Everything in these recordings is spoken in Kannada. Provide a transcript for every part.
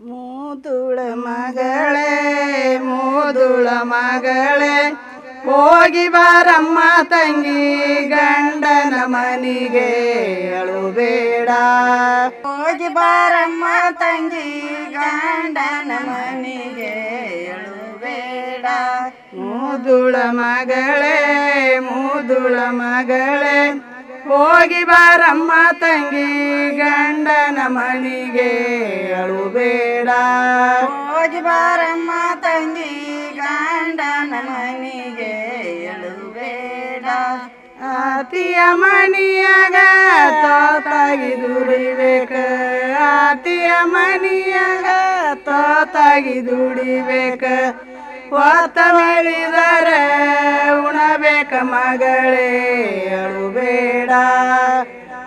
ಮೂದುಳ ಮಗಳೇ ಮೂದುಳ ಮಗಳೇ. ಹೋಗಿ ಬಾರಮ್ಮ ತಂಗಿ, ಗಂಡನ ಮನಿಗೆ ಅಳುಬೇಡ. ಹೋಗಿ ಬಾರಮ್ಮ ತಂಗಿ, ಗಂಡನ ಮನೆಗೆ ಬೇಡ ಮೂದುಳ ಮಗಳೇ ಮೂದುಳ ಮಗಳೇ. ಹೋಗಿ ಬಾರಮ್ಮ ತಂಗಿ ಗಂಡನ ಮನಿಗೆ ಅಳುಬೇಡ. ಹೋಗಿ ಬಾರಮ್ಮ ತಂಗಿ ಗಂಡನ ಅಳು ಬೇಡ ಆತಿಯ ಮನಿಯಾಗ ತೋತಾಗಿ ದುಡಿಬೇಕ ಆತಿಯ ಮನಿಯಾಗ ತೋತಾಗಿ ದುಡಿಬೇಕ ಹೊತ್ತ ಮಾಡಿದರೆ ಉಣಬೇಕ ಮಗಳೇ ಅಳುಬೇಡ.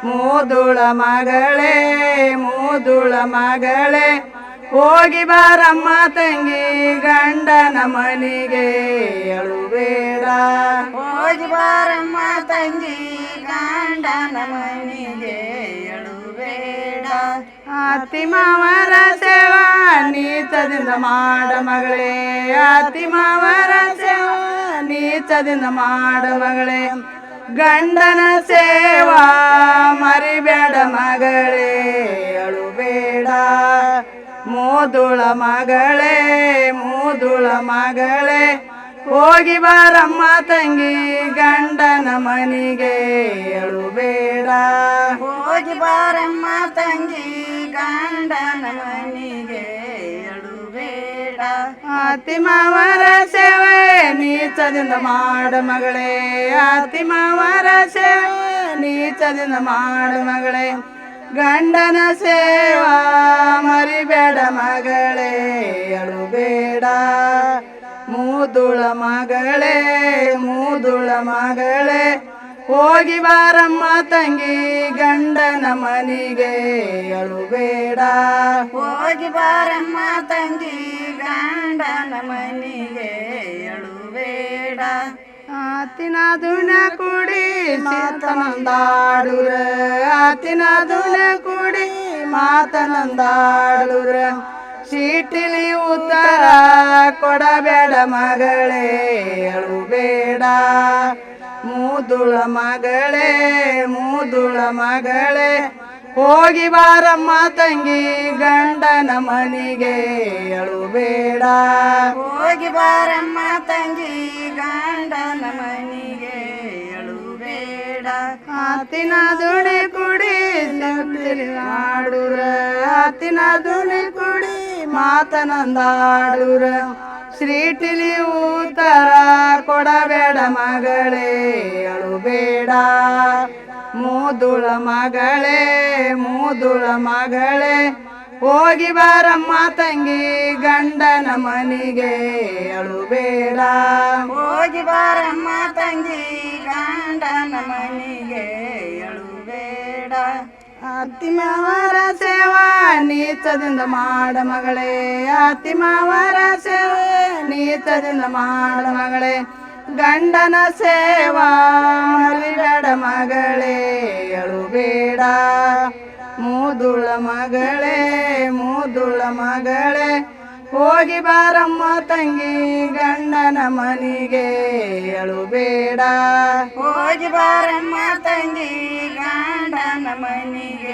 ಮೂದುಳ ಮಗಳೇ ಮೂದುಳ ಮಗಳೇ. ಹೋಗಿ ಬಾರಮ್ಮ ತಂಗಿ ಗಂಡನ ಮನಿಗೆ ಅಳುಬೇಡ. ಹೋಗಿ ಬಾರಮ್ಮ ತಂಗಿ ಗಂಡನ ಮನೆಗೆ ಬೇಡ ಅತಿ ಮಾವರ ಸೇವಾ ನೀಚದಿಂದ ಮಾಡ ಮಗಳೇ. ಅತಿ ಮಾವರ ಸೇವಾ ನೀಚದಿಂದ ಮಾಡ ಮಗಳೇ. ಗಂಡನ ಸೇವಾ, ಮರಿಬೇಡ ಮಗಳೇ, ಅಳುಬೇಡ. ಮೂದುಳ ಮಗಳೇ ಮೂದುಳ ಮಗಳೇ, ಹೋಗಿ ಬಾರಮ್ಮ ತಂಗಿ, ಗಂಡನ ಮನಿಗೆ ಅಳುಬೇಡ. ಹೋಗಿ ಬಾರಮ್ಮ ತಂಗಿ, ಗಂಡನ ಮನೆಗೆ ಅತಿ ಮಾವರ ಸೇವೆ ನೀಚದಿಂದ ಮಾಡ ಮಗಳೇ, ಆತಿಮಾವರ ಸೇವೆ ನೀಚದಿಂದ ಮಾಡ ಮಗಳೇ. ಗಂಡನ ಸೇವಾ ಮರಿಬೇಡ ಮಗಳೇ, ಅಳುಬೇಡ. ಮೂದುಳ ಮಗಳೇ ಮೂದುಳ ಮಗಳೇ. ಹೋಗಿ ಬಾರಮ್ಮ ತಂಗಿ ಗಂಡನ ಮನಿಗೆ ಅಳುಬೇಡ. ಹೋಗಿ ಬಾರಮ್ಮ ತಂಗಿ ಗಂಡನ ಮನೆಗೆ ಬೇಡ ಆತಿನ ದುನ ಕುಡಿ ಮಾತನಂದಾಡುರ. ಆತಿನ ದುನ ಕುಡಿ ಮಾತನಂದಾಡುರ. ಚೀಟಿಲಿ ಉತ್ತರ ಕೊಡಬೇಡ ಮಗಳೇ ಅಳುಬೇಡ ಮೂದುಳ ಮಗಳೇ ಮೂದುಳ ಮಗಳೇ ಹೋಗಿ ಬಾರಮ್ಮ ತಂಗಿ ಗಂಡನ ಮನಿಗೆ ಅಳುಬೇಡ ಹೋಗಿ ಬಾರಮ್ಮ ತಂಗಿ ಗಂಡನ ಮನೆಗೆ ಬೇಡ ಆತಿನ ದುಣೆ ಕುಡಿ ಮಾಡುರ ಆತಿನ ದುಣೆ ಮಾತನಂದಾಡುರ ಶ್ರೀಟಿಲಿ ಉತ್ತರ ಕೊಡಬೇಡ ಮಗಳೇ, ಅಳುಬೇಡ. ಮೂದುಳ ಮಗಳೇ ಮೂದುಳ ಮಗಳೇ, ಹೋಗಿ ಬಾರಮ್ಮ ತಂಗಿ, ಗಂಡನ ಮನಿಗೆ ಅಳುಬೇಡ. ಹೋಗಿ ಬಾರಮ್ಮ ತಂಗಿ, ಗಂಡನ ಮನೆಗೆ ಅತ್ತಿಮಾವರ ಸೇವಾ ನೀಚದಿಂದ ಮಾಡ ಮಗಳೇ ಅತ್ತಿಮಾವರ ಸೇವೆ ನೀಚದಿಂದ ಮಾಡ ಮಗಳೇ. ಗಂಡನ ಸೇವಾ ಮರಿಬೇಡ ಮಗಳೇ ಅಳುಬೇಡ ಮೂದುಳ ಮಗಳೇ ಮೂದುಳ ಮಗಳೇ. ಹೋಗಿ ಬಾರಮ್ಮ ತಂಗಿ, ಗಂಡನ ಮನಿಗೆ ಅಳುಬೇಡ ಹೋಗಿ ಬಾರಮ್ಮ ತಂಗಿ ಮನೆಗೆ ಬೇಡ